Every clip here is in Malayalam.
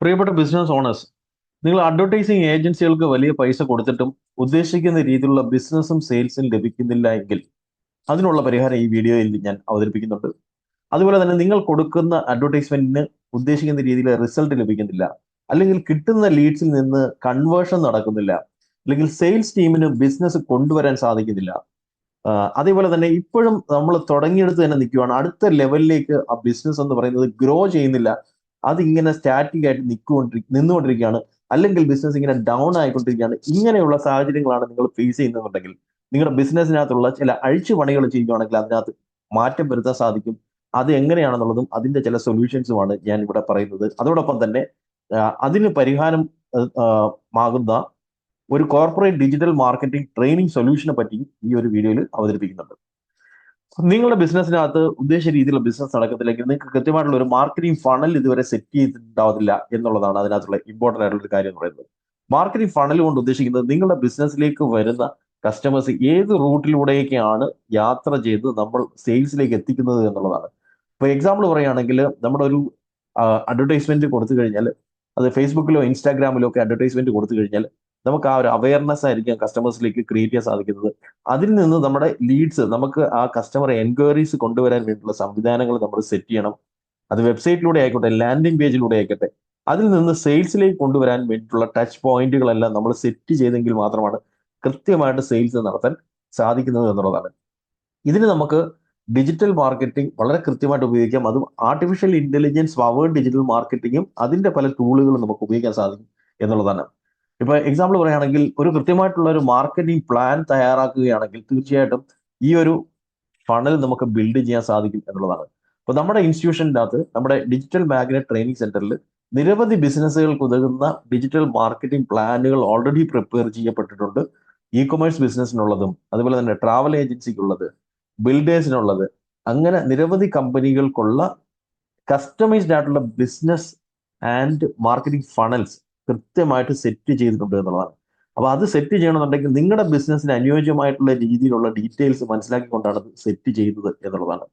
പ്രിയപ്പെട്ട ബിസിനസ് ഓണേഴ്സ് നിങ്ങൾ അഡ്വർടൈസിങ് ഏജൻസികൾക്ക് വലിയ പൈസ കൊടുത്തിട്ടും ഉദ്ദേശിക്കുന്ന രീതിയിലുള്ള ബിസിനസ്സും സെയിൽസും ലഭിക്കുന്നില്ല എങ്കിൽ അതിനുള്ള പരിഹാരം ഈ വീഡിയോയിൽ ഞാൻ അവതരിപ്പിക്കുന്നുണ്ട്. അതുപോലെ തന്നെ നിങ്ങൾ കൊടുക്കുന്ന അഡ്വർടൈസ്മെന്റിന് ഉദ്ദേശിക്കുന്ന രീതിയിൽ റിസൾട്ട് ലഭിക്കുന്നില്ല. അല്ലെങ്കിൽ കിട്ടുന്ന ലീഡ്സിൽ നിന്ന് കൺവേർഷൻ നടക്കുന്നില്ല. അല്ലെങ്കിൽ സെയിൽസ് ടീമിന് ബിസിനസ് കൊണ്ടുവരാൻ സാധിക്കുന്നില്ല. അതേപോലെ തന്നെ ഇപ്പോഴും നമ്മൾ തുടങ്ങിയെടുത്ത് തന്നെ നിൽക്കുകയാണ് അടുത്ത ലെവലിലേക്ക് ആ ബിസിനസ് എന്ന് പറയുന്നത് ഗ്രോ ചെയ്യുന്നില്ല. അതിങ്ങനെ സ്റ്റാറ്റിക് ആയിട്ട് നിൽക്കൊണ്ടിരി നിന്നുകൊണ്ടിരിക്കുകയാണ് അല്ലെങ്കിൽ ബിസിനസ് ഇങ്ങനെ ഡൗൺ ആയിക്കൊണ്ടിരിക്കുകയാണ്. ഇങ്ങനെയുള്ള സാഹചര്യങ്ങളാണ് നിങ്ങൾ ഫേസ് ചെയ്യുന്നുണ്ടെങ്കിൽ നിങ്ങളുടെ ബിസിനസ്സിനകത്തുള്ള ചില അഴിച്ചുപണികൾ ചെയ്യുകയാണെങ്കിൽ അതിനകത്ത് മാറ്റം വരുത്താൻ സാധിക്കും. അത് എങ്ങനെയാണെന്നുള്ളതും അതിന്റെ ചില സൊല്യൂഷൻസുമാണ് ഞാൻ ഇവിടെ പറയുന്നത്. അതോടൊപ്പം തന്നെ അതിന് പരിഹാരം ആകുന്ന ഒരു കോർപ്പറേറ്റ് ഡിജിറ്റൽ മാർക്കറ്റിംഗ് ട്രെയിനിങ് സൊല്യൂഷനെ പറ്റി ഈ ഒരു വീഡിയോയിൽ അവതരിപ്പിക്കുന്നുണ്ട്. നിങ്ങളുടെ ബിസിനസ്സിനകത്ത് ഉദ്ദേശ രീതിയിലുള്ള ബിസിനസ് നടക്കത്തില്ലെങ്കിൽ നിങ്ങൾക്ക് കൃത്യമായിട്ടുള്ള ഒരു മാർക്കറ്റിംഗ് ഫണൽ ഇതുവരെ സെറ്റ് ചെയ്തിട്ടുണ്ടാവില്ല എന്നുള്ളതാണ് അതിനകത്തുള്ള ഇമ്പോർട്ടന്റ് ആയിട്ടുള്ള ഒരു കാര്യം എന്ന് പറയുന്നത്. മാർക്കറ്റിംഗ് ഫണൽ കൊണ്ട് ഉദ്ദേശിക്കുന്നത് നിങ്ങളുടെ ബിസിനസ്സിലേക്ക് വരുന്ന കസ്റ്റമേഴ്സ് ഏത് റൂട്ടിലൂടെയൊക്കെയാണ് യാത്ര ചെയ്ത് നമ്മൾ സെയിൽസിലേക്ക് എത്തിക്കുന്നത് എന്നുള്ളതാണ്. ഇപ്പൊ എക്സാമ്പിൾ പറയുകയാണെങ്കിൽ നമ്മുടെ ഒരു അഡ്വർടൈസ്മെന്റ് കൊടുത്തു കഴിഞ്ഞാൽ അത് ഫേസ്ബുക്കിലോ ഇൻസ്റ്റാഗ്രാമിലോ ഒക്കെ അഡ്വർടൈസ്മെന്റ് കൊടുത്തു കഴിഞ്ഞാൽ നമുക്ക് ആ ഒരു അവയർനെസ് ആയിരിക്കും കസ്റ്റമേഴ്സിലേക്ക് ക്രിയേറ്റ് ചെയ്യാൻ സാധിക്കുന്നത്. അതിൽ നിന്ന് നമ്മുടെ ലീഡ്സ് നമുക്ക് ആ കസ്റ്റമർ എൻക്വയറീസ് കൊണ്ടുവരാൻ വേണ്ടിയുള്ള സംവിധാനങ്ങൾ നമ്മൾ സെറ്റ് ചെയ്യണം. അത് വെബ്സൈറ്റിലൂടെ ആയിക്കോട്ടെ ലാൻഡിംഗ് പേജിലൂടെ ആയിക്കോട്ടെ അതിൽ നിന്ന് സെയിൽസിലേക്ക് കൊണ്ടുവരാൻ വേണ്ടിയിട്ടുള്ള ടച്ച് പോയിന്റുകളെല്ലാം നമ്മൾ സെറ്റ് ചെയ്തെങ്കിൽ മാത്രമാണ് കൃത്യമായിട്ട് സെയിൽസ് നടത്താൻ സാധിക്കുന്നത് എന്നുള്ളതാണ്. ഇതിന് നമുക്ക് ഡിജിറ്റൽ മാർക്കറ്റിംഗ് വളരെ കൃത്യമായിട്ട് ഉപയോഗിക്കാം. അതും ആർട്ടിഫിഷ്യൽ ഇന്റലിജൻസ് പവേർഡ് ഡിജിറ്റൽ മാർക്കറ്റിംഗും അതിന്റെ പല ടൂളുകളും നമുക്ക് ഉപയോഗിക്കാൻ സാധിക്കും എന്നുള്ളതാണ്. ഇപ്പൊ എക്സാമ്പിൾ പറയുകയാണെങ്കിൽ ഒരു കൃത്യമായിട്ടുള്ള ഒരു മാർക്കറ്റിംഗ് പ്ലാൻ തയ്യാറാക്കുകയാണെങ്കിൽ തീർച്ചയായിട്ടും ഈ ഒരു ഫണൽ നമുക്ക് ബിൽഡ് ചെയ്യാൻ സാധിക്കും എന്നുള്ളതാണ്. അപ്പൊ നമ്മുടെ ഇൻസ്റ്റിറ്റ്യൂഷന്റെ അകത്ത് നമ്മുടെ ഡിജിറ്റൽ മാഗ്നറ്റ് ട്രെയിനിങ് സെന്ററിൽ നിരവധി ബിസിനസ്സുകൾക്ക് ഉതകുന്ന ഡിജിറ്റൽ മാർക്കറ്റിംഗ് പ്ലാനുകൾ ഓൾറെഡി പ്രിപ്പയർ ചെയ്യപ്പെട്ടിട്ടുണ്ട്. ഇ കൊമേഴ്സ് ബിസിനസ്സിനുള്ളതും അതുപോലെ തന്നെ ട്രാവൽ ഏജൻസിക്കുള്ളത് ബിൽഡേഴ്സിനുള്ളത് അങ്ങനെ നിരവധി കമ്പനികൾക്കുള്ള കസ്റ്റമൈസ്ഡ് ആയിട്ടുള്ള ബിസിനസ് ആൻഡ് മാർക്കറ്റിംഗ് ഫണൽസ് കൃത്യമായിട്ട് സെറ്റ് ചെയ്തിട്ടുണ്ട് എന്നുള്ളതാണ്. അപ്പോൾ അത് സെറ്റ് ചെയ്യണമെന്നുണ്ടെങ്കിൽ നിങ്ങളുടെ ബിസിനസ്സിന് അനുയോജ്യമായിട്ടുള്ള രീതിയിലുള്ള ഡീറ്റെയിൽസ് മനസ്സിലാക്കിക്കൊണ്ടാണ് അത് സെറ്റ് ചെയ്യുന്നത് എന്നുള്ളതാണ്.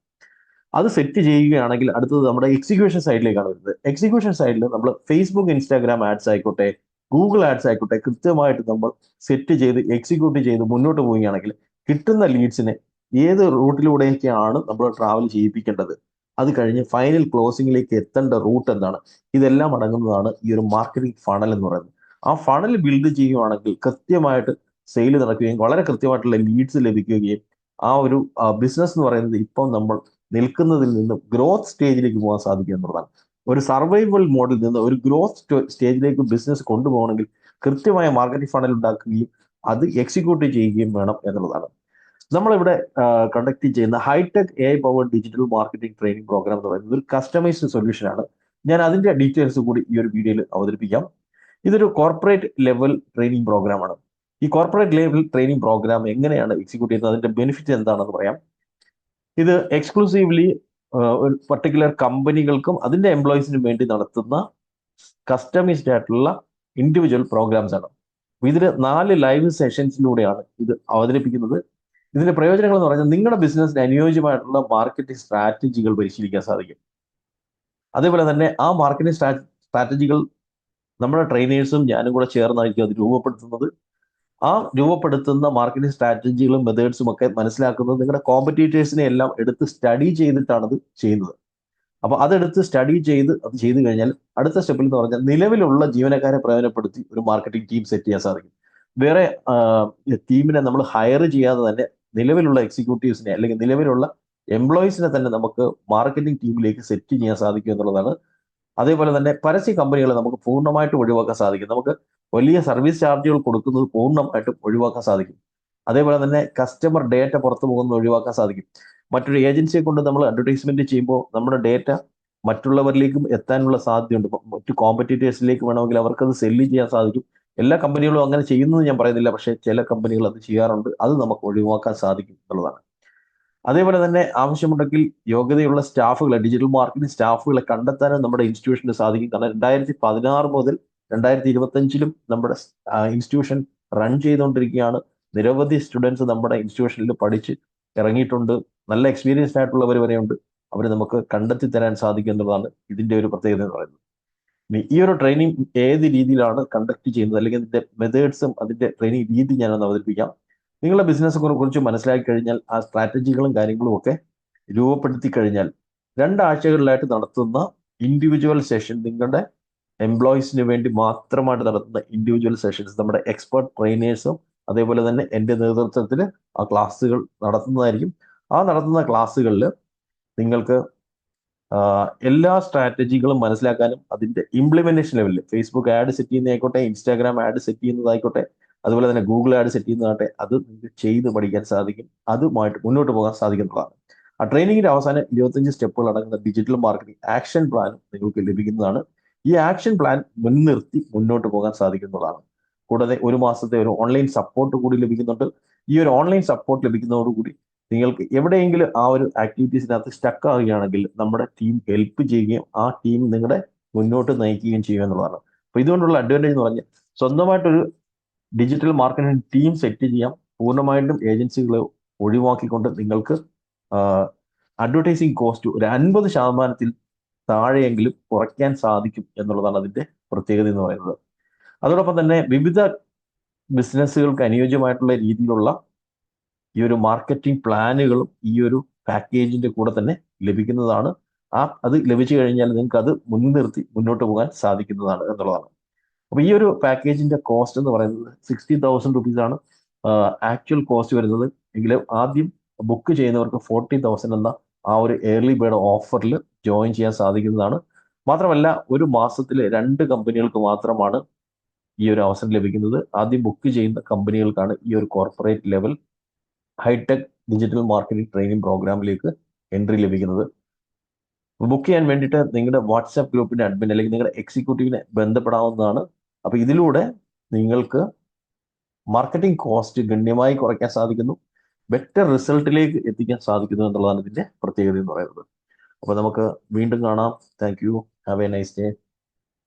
അത് സെറ്റ് ചെയ്യുകയാണെങ്കിൽ അടുത്തത് നമ്മുടെ എക്സിക്യൂഷൻ സൈഡിലേക്കാണ് വരുന്നത്. എക്സിക്യൂഷൻ സൈഡിൽ നമ്മൾ ഫേസ്ബുക്ക് ഇൻസ്റ്റാഗ്രാം ആഡ്സ് ആയിക്കോട്ടെ ഗൂഗിൾ ആഡ്സ് ആയിക്കോട്ടെ കൃത്യമായിട്ട് നമ്മൾ സെറ്റ് ചെയ്ത് എക്സിക്യൂട്ട് ചെയ്ത് മുന്നോട്ട് പോവുകയാണെങ്കിൽ കിട്ടുന്ന ലീഡ്സിനെ ഏത് റൂട്ടിലൂടെയൊക്കെയാണ് നമ്മൾ ട്രാവൽ ചെയ്യിപ്പിക്കേണ്ടത്? അത് കഴിഞ്ഞ് ഫൈനൽ ക്ലോസിംഗിലേക്ക് എത്തേണ്ട റൂട്ട് എന്താണ്? ഇതെല്ലാം അടങ്ങുന്നതാണ് ഈ ഒരു മാർക്കറ്റിംഗ് ഫണൽ എന്ന് പറയുന്നത്. ആ ഫണൽ ബിൽഡ് ചെയ്യുവാണെങ്കിൽ കൃത്യമായിട്ട് സെയിൽ നടക്കുകയും വളരെ കൃത്യമായിട്ടുള്ള ലീഡ്സ് ലഭിക്കുകയും ആ ഒരു ബിസിനസ് എന്ന് പറയുന്നത് ഇപ്പം നമ്മൾ നിൽക്കുന്നതിൽ നിന്ന് ഗ്രോത്ത് സ്റ്റേജിലേക്ക് പോകാൻ സാധിക്കും എന്നുള്ളതാണ്. ഒരു സർവൈവൽ മോഡിൽ നിന്ന് ഒരു ഗ്രോത്ത് സ്റ്റേജിലേക്ക് ബിസിനസ് കൊണ്ടുപോകണമെങ്കിൽ കൃത്യമായ മാർക്കറ്റിംഗ് ഫണൽ ഉണ്ടാക്കുകയും അത് എക്സിക്യൂട്ട് ചെയ്യുകയും വേണം എന്നുള്ളതാണ്. നമ്മളിവിടെ കണ്ടക്ട് ചെയ്യുന്ന hitech a power digital marketing training program എന്ന് പറയുന്നത് ഒരു കസ്റ്റമൈസ്ഡ് സൊല്യൂഷൻ ആണ്. ഞാൻ അതിന്റെ ഡീറ്റെയിൽസ് കൂടി ഈ ഒരു വീഡിയോയിൽ അവതരിപ്പിക്കാം. ഇതൊരു കോർപ്പറേറ്റ് ലെവൽ ട്രെയിനിങ് പ്രോഗ്രാം ആണ്. ഈ കോർപ്പറേറ്റ് ലെവൽ ട്രെയിനിങ് പ്രോഗ്രാം എങ്ങനെയാണ് എക്സിക്യൂട്ട് ചെയ്യുന്നത്? അതിന്റെ ബെനിഫിറ്റ് എന്താണെന്ന് പറയാം. ഇത് എക്സ്ക്ലൂസീവ്ലി ഒരു പർട്ടിക്കുലർ കമ്പനികൾക്കും അതിന്റെ എംപ്ലോയീസിനും വേണ്ടി നടത്തുന്ന കസ്റ്റമൈസ്ഡ് ആയിട്ടുള്ള ഇൻഡിവിജ്വൽ പ്രോഗ്രാംസ് ആണ്. ഇതിൽ നാല് ലൈവ് സെഷൻസിലൂടെയാണ് ഇത് അവതരിപ്പിക്കുന്നത്. ഇതിന്റെ പ്രയോജനങ്ങൾ എന്ന് പറഞ്ഞാൽ നിങ്ങളുടെ ബിസിനസ്സിന് അനുയോജ്യമായിട്ടുള്ള മാർക്കറ്റിംഗ് സ്ട്രാറ്റജികൾ പരിശീലിക്കാൻ സാധിക്കും. അതേപോലെ തന്നെ ആ മാർക്കറ്റിംഗ് സ്ട്രാറ്റജികൾ നമ്മുടെ ട്രെയിനേഴ്സും ഞാനും കൂടെ ചേർന്നായിരിക്കും അത് രൂപപ്പെടുത്തുന്നത്. ആ രൂപപ്പെടുത്തുന്ന മാർക്കറ്റിംഗ് സ്ട്രാറ്റജികളും മെത്തേഡ്സും ഒക്കെ മനസ്സിലാക്കുന്നത് നിങ്ങളുടെ കോമ്പറ്റീറ്റേഴ്സിനെ എല്ലാം എടുത്ത് സ്റ്റഡി ചെയ്തിട്ടാണ് അത് ചെയ്യുന്നത്. അപ്പൊ അതെടുത്ത് സ്റ്റഡി ചെയ്ത് അത് ചെയ്തു കഴിഞ്ഞാൽ അടുത്ത സ്റ്റെപ്പിൽ എന്ന് പറഞ്ഞാൽ നിലവിലുള്ള ജീവനക്കാരെ പ്രയോജനപ്പെടുത്തി ഒരു മാർക്കറ്റിംഗ് ടീം സെറ്റ് ചെയ്യാൻ സാധിക്കും. വേറെ ടീമിനെ നമ്മൾ ഹയർ ചെയ്യാതെ തന്നെ നിലവിലുള്ള എക്സിക്യൂട്ടീവ്സിനെ അല്ലെങ്കിൽ നിലവിലുള്ള എംപ്ലോയീസിനെ തന്നെ നമുക്ക് മാർക്കറ്റിംഗ് ടീമിലേക്ക് സെറ്റ് ചെയ്യാൻ സാധിക്കും എന്നുള്ളതാണ്. അതേപോലെ തന്നെ പരസ്യ കമ്പനികളെ നമുക്ക് പൂർണമായിട്ട് ഒഴിവാക്കാൻ സാധിക്കും. നമുക്ക് വലിയ സർവീസ് ചാർജുകൾ കൊടുക്കുന്നത് പൂർണമായിട്ടും ഒഴിവാക്കാൻ സാധിക്കും. അതേപോലെ തന്നെ കസ്റ്റമർ ഡേറ്റ പുറത്തു പോകുന്നത് ഒഴിവാക്കാൻ സാധിക്കും. മറ്റൊരു ഏജൻസിയെ കൊണ്ട് നമ്മൾ അഡ്വർടൈസ്മെന്റ് ചെയ്യുമ്പോൾ നമ്മുടെ ഡേറ്റ മറ്റുള്ളവരിലേക്കും എത്താനുള്ള സാധ്യതയുണ്ട്. മറ്റു കോമ്പറ്റീറ്റേഴ്സിലേക്ക് വേണമെങ്കിൽ അവർക്കത് സെല്ല് ചെയ്യാൻ സാധിക്കും. എല്ലാ കമ്പനികളും അങ്ങനെ ചെയ്യുന്നത് ഞാൻ പറയുന്നില്ല. പക്ഷേ ചില കമ്പനികൾ അത് ചെയ്യാറുണ്ട്. അത് നമുക്ക് ഒഴിവാക്കാൻ സാധിക്കും എന്നുള്ളതാണ്. അതേപോലെ തന്നെ ആവശ്യമുണ്ടെങ്കിൽ യോഗ്യതയുള്ള സ്റ്റാഫുകളെ ഡിജിറ്റൽ മാർക്കറ്റിംഗ് സ്റ്റാഫുകളെ കണ്ടെത്താനും നമ്മുടെ ഇൻസ്റ്റിറ്റ്യൂഷന് സാധിക്കും. കാരണം രണ്ടായിരത്തി പതിനാറ് മുതൽ രണ്ടായിരത്തി ഇരുപത്തഞ്ചിലും നമ്മുടെ ഇൻസ്റ്റിറ്റ്യൂഷൻ റൺ ചെയ്തുകൊണ്ടിരിക്കുകയാണ്. നിരവധി സ്റ്റുഡൻസ് നമ്മുടെ ഇൻസ്റ്റിറ്റ്യൂഷനിൽ പഠിച്ച് ഇറങ്ങിയിട്ടുണ്ട്. നല്ല എക്സ്പീരിയൻസ്ഡ് ആയിട്ടുള്ളവർ വരെയുണ്ട്. അവർ നമുക്ക് കണ്ടെത്തി തരാൻ സാധിക്കും എന്നുള്ളതാണ് ഇതിന്റെ ഒരു പ്രത്യേകത എന്ന് പറയുന്നത്. ഈ ഒരു ട്രെയിനിങ് ഏത് രീതിയിലാണ് കണ്ടക്ട് ചെയ്യുന്നത്? അല്ലെങ്കിൽ അതിന്റെ മെത്തേഡ്സും അതിന്റെ ട്രെയിനിങ് രീതി ഞാനൊന്ന് അവതരിപ്പിക്കാം. നിങ്ങളുടെ ബിസിനസ് കുറിച്ച് മനസ്സിലാക്കി കഴിഞ്ഞാൽ ആ സ്ട്രാറ്റജികളും കാര്യങ്ങളും ഒക്കെ രൂപപ്പെടുത്തി കഴിഞ്ഞാൽ രണ്ടാഴ്ചകളിലായിട്ട് നടത്തുന്ന ഇൻഡിവിജ്വൽ സെഷൻ നിങ്ങളുടെ എംപ്ലോയീസിന് വേണ്ടി മാത്രമായിട്ട് നടത്തുന്ന ഇൻഡിവിജ്വൽ സെഷൻസ് നമ്മുടെ എക്സ്പെർട്ട് ട്രെയിനേഴ്സും അതേപോലെ തന്നെ എന്റെ നേതൃത്വത്തിൽ ആ ക്ലാസ്സുകൾ നടത്തുന്നതായിരിക്കും. ആ നടത്തുന്ന ക്ലാസ്സുകളിൽ നിങ്ങൾക്ക് എല്ലാ സ്ട്രാറ്റജികളും മനസ്സിലാക്കാനും അതിന്റെ ഇംപ്ലിമെന്റേഷൻ ലെവലിൽ ഫേസ്ബുക്ക് ആഡ് സെറ്റ് ചെയ്യുന്നതായിക്കോട്ടെ ഇൻസ്റ്റാഗ്രാം ആഡ് സെറ്റ് ചെയ്യുന്നതായിക്കോട്ടെ അതുപോലെ തന്നെ ഗൂഗിൾ ആഡ് സെറ്റ് ചെയ്യുന്നതാകട്ടെ അത് നിങ്ങൾക്ക് ചെയ്ത് പഠിക്കാൻ സാധിക്കും. അതുമായിട്ട് മുന്നോട്ട് പോകാൻ സാധിക്കുന്നതാണ്. ആ ട്രെയിനിങ്ങിന്റെ അവസാനം ഇരുപത്തഞ്ച് സ്റ്റെപ്പുകൾ അടങ്ങുന്ന ഡിജിറ്റൽ മാർക്കറ്റിംഗ് ആക്ഷൻ പ്ലാൻ നിങ്ങൾക്ക് ലഭിക്കുന്നതാണ്. ഈ ആക്ഷൻ പ്ലാൻ മുൻനിർത്തി മുന്നോട്ട് പോകാൻ സാധിക്കുന്നതാണ്. കൂടാതെ ഒരു മാസത്തെ ഒരു ഓൺലൈൻ സപ്പോർട്ട് കൂടി ലഭിക്കുന്നുണ്ട്. ഈ ഒരു ഓൺലൈൻ സപ്പോർട്ട് ലഭിക്കുന്നതോടുകൂടി നിങ്ങൾക്ക് എവിടെയെങ്കിലും ആ ഒരു ആക്ടിവിറ്റീസിനകത്ത് സ്റ്റക്ക് ആവുകയാണെങ്കിൽ നമ്മുടെ ടീം ഹെൽപ്പ് ചെയ്യുകയും ആ ടീം നിങ്ങളുടെ മുന്നോട്ട് നയിക്കുകയും ചെയ്യുക എന്നുള്ളതാണ്. അപ്പോൾ ഇതുകൊണ്ടുള്ള അഡ്വാന്റേജ് എന്ന് പറഞ്ഞാൽ സ്വന്തമായിട്ടൊരു ഡിജിറ്റൽ മാർക്കറ്റിംഗ് ടീം സെറ്റ് ചെയ്യാം. പൂർണമായിട്ടും ഏജൻസികളെ ഒഴിവാക്കിക്കൊണ്ട് നിങ്ങൾക്ക് അഡ്വർടൈസിങ് കോസ്റ്റ് ഒരു അൻപത് ശതമാനത്തിൽ താഴെയെങ്കിലും കുറയ്ക്കാൻ സാധിക്കും എന്നുള്ളതാണ് അതിന്റെ പ്രത്യേകത എന്ന് പറയുന്നത്. അതോടൊപ്പം തന്നെ വിവിധ ബിസിനസ്സുകൾക്ക് അനുയോജ്യമായിട്ടുള്ള രീതിയിലുള്ള ഈ ഒരു മാർക്കറ്റിംഗ് പ്ലാനുകളും ഈ ഒരു പാക്കേജിന്റെ കൂടെ തന്നെ ലഭിക്കുന്നതാണ്. ആ അത് ലഭിച്ചു കഴിഞ്ഞാൽ നിങ്ങൾക്ക് അത് മുൻനിർത്തി മുന്നോട്ട് പോകാൻ സാധിക്കുന്നതാണ് എന്നുള്ളതാണ്. അപ്പൊ ഈ ഒരു പാക്കേജിന്റെ കോസ്റ്റ് എന്ന് പറയുന്നത് സിക്സ്റ്റി തൗസൻഡ് റുപ്പീസ് ആണ്. ആക്ച്വൽ കോസ്റ്റ് വരുന്നത്. എങ്കിലും ആദ്യം ബുക്ക് ചെയ്യുന്നവർക്ക് ഫോർട്ടി തൗസൻഡ് എന്ന ആ ഒരു ഏർലി ബേർഡ് ഓഫറിൽ ജോയിൻ ചെയ്യാൻ സാധിക്കുന്നതാണ്. മാത്രമല്ല ഒരു മാസത്തിൽ രണ്ട് കമ്പനികൾക്ക് മാത്രമാണ് ഈ ഒരു അവസരം ലഭിക്കുന്നത്. ആദ്യം ബുക്ക് ചെയ്യുന്ന കമ്പനികൾക്കാണ് ഈ ഒരു corporate level hitech digital marketing training പ്രോഗ്രാമിലേക്ക് എൻട്രി ലഭിക്കുന്നത്. ബുക്ക് ചെയ്യാൻ വേണ്ടിയിട്ട് നിങ്ങളുടെ വാട്സാപ്പ് ഗ്രൂപ്പിന്റെ അഡ്മിൻ അല്ലെങ്കിൽ നിങ്ങളുടെ എക്സിക്യൂട്ടീവിനെ ബന്ധപ്പെടാവുന്നതാണ്. അപ്പൊ ഇതിലൂടെ നിങ്ങൾക്ക് മാർക്കറ്റിംഗ് കോസ്റ്റ് ഗണ്യമായി കുറയ്ക്കാൻ സാധിക്കുന്നു. ബെറ്റർ റിസൾട്ടിലേക്ക് എത്തിക്കാൻ സാധിക്കുന്നു എന്നുള്ളതാണ് ഇതിന്റെ പ്രത്യേകത എന്ന് പറയുന്നത്. അപ്പൊ നമുക്ക് വീണ്ടും കാണാം. Thank you have a nice day